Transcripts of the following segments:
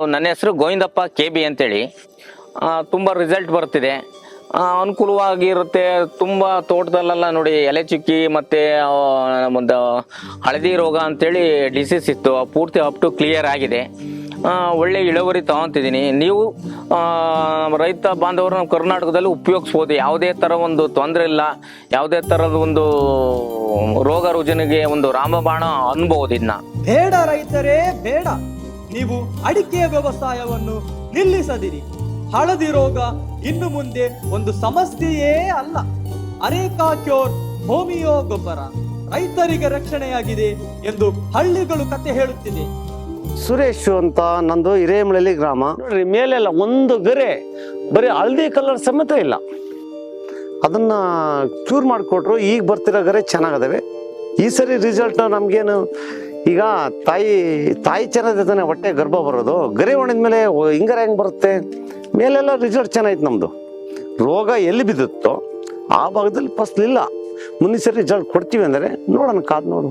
ನನ್ನ ಹೆಸರು Govindappa K B ಅಂತೇಳಿ. ತುಂಬ ರಿಸಲ್ಟ್ ಬರ್ತಿದೆ. ಅನುಕೂಲವಾಗಿರುತ್ತೆ. ತುಂಬ ತೋಟದಲ್ಲೆಲ್ಲ ನೋಡಿ ಎಲೆ ಚುಕ್ಕಿ ಮತ್ತು ಒಂದು ಹಳದಿ ರೋಗ ಅಂತೇಳಿ ಡಿಸೀಸ್ ಇತ್ತು. ಪೂರ್ತಿ ಅಪ್ ಟು ಕ್ಲಿಯರ್ ಆಗಿದೆ. ಒಳ್ಳೆ ಇಳುವರಿ ತಗೊತಿದ್ದೀನಿ. ನೀವು ರೈತ ಬಾಂಧವರು ಕರ್ನಾಟಕದಲ್ಲಿ ಉಪಯೋಗಿಸ್ಬೋದು. ಯಾವುದೇ ಥರ ಒಂದು ತೊಂದರೆ ಇಲ್ಲ. ಯಾವುದೇ ಥರದ ಒಂದು ರೋಗ ರುಜಿನಿಗೆ ಒಂದು ರಾಮಬಾಣ ಅನ್ಬೋದು ಇದನ್ನ ಬೇಡ ರೈತರೇ, ಬೇಡ. ನೀವು ಅಡಿಕೆ ವ್ಯವಸಾಯವನ್ನು ನಿಲ್ಲಿಸದಿರಿ. ಹಳದಿ ರೋಗ ಇನ್ನು ಮುಂದೆ ಒಂದು ಸಮಸ್ಯೆಯೇ ಅಲ್ಲ. ಅರೇಕಾ ಕ್ಯೋರ್ ಹೋಮಿಯೋ ಗೊಬ್ಬರ ರೈತರಿಗೆ ರಕ್ಷಣೆಯಾಗಿದೆ ಎಂದು ಹಳ್ಳಿಗಳು ಕತೆ ಹೇಳುತ್ತಿದೆ. ಸುರೇಶ್ ಅಂತ ನಂದು ಹಿರೇಮಳಲಿ ಗ್ರಾಮ. ನೋಡ್ರಿ, ಮೇಲೆಲ್ಲ ಒಂದು ಗರೆ, ಬರೀ ಹಳದಿ ಕಲರ್ ಸಮೇತ ಇಲ್ಲ. ಅದನ್ನ ಕ್ಯೂರ್ ಮಾಡಿಕೊಟ್ರು, ಈಗ ಬರ್ತಿರೋ ಗರೆ ಚೆನ್ನಾಗದವೆ. ಈ ಸರಿ ರಿಸಲ್ಟ್ ನಮ್ಗೇನು ಈಗ ತಾಯಿ ತಾಯಿ ಚೆನ್ನಾಗಿರ್ತಾನೆ ಹೊಟ್ಟೆ ಗರ್ಭ ಬರೋದು. ಗರಿ ಒಣದ ಮೇಲೆ ಹಿಂಗಾರ ಹೆಂಗ್ ಬರುತ್ತೆ? ಮೇಲೆಲ್ಲ ರಿಸಲ್ಟ್ ಚೆನ್ನಾಗಿತ್ತು ನಮ್ಮದು ರೋಗ ಎಲ್ಲಿ ಬಿದ್ದಿತ್ತೋ ಆ ಭಾಗದಲ್ಲಿ ಫಸ್ಲಿಲ್ಲ ಮುಂದಿನ ಸರಿ ರಿಸಲ್ಟ್ ಕೊಡ್ತೀವಿ ಅಂದರೆ ನೋಡೋಣ ಕಾದು ನೋಡು.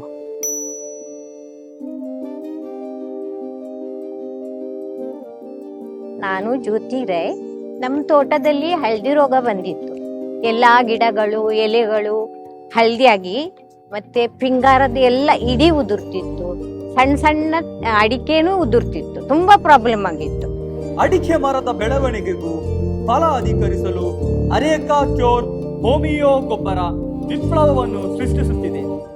ನಾನು ಜ್ಯೋತಿ ರೈ ನಮ್ಮ ತೋಟದಲ್ಲಿ ಹಳದಿ ರೋಗ ಬಂದಿತ್ತು. ಎಲ್ಲಾ ಗಿಡಗಳು, ಎಲೆಗಳು ಹಳದಿಯಾಗಿ ಮತ್ತೆ ಪಿಂಗಾರದ ಎಲ್ಲ ಇಡೀ ಉದುರ್ತಿತ್ತು. ಸಣ್ಣ ಸಣ್ಣ ಅಡಿಕೆನೂ ಉದುರ್ತಿತ್ತು. ತುಂಬಾ ಪ್ರಾಬ್ಲಮ್ ಆಗಿತ್ತು. ಅಡಿಕೆ ಮರದ ಬೆಳವಣಿಗೆಗೂ ಫಲ ಅಧಿಕರಿಸಲು ಅರೇಕಾ ಕ್ಯೋರ್ ಹೋಮಿಯೋ ಗೊಬ್ಬರ ವಿಪ್ಲವವನ್ನು ಸೃಷ್ಟಿಸುತ್ತಿದೆ.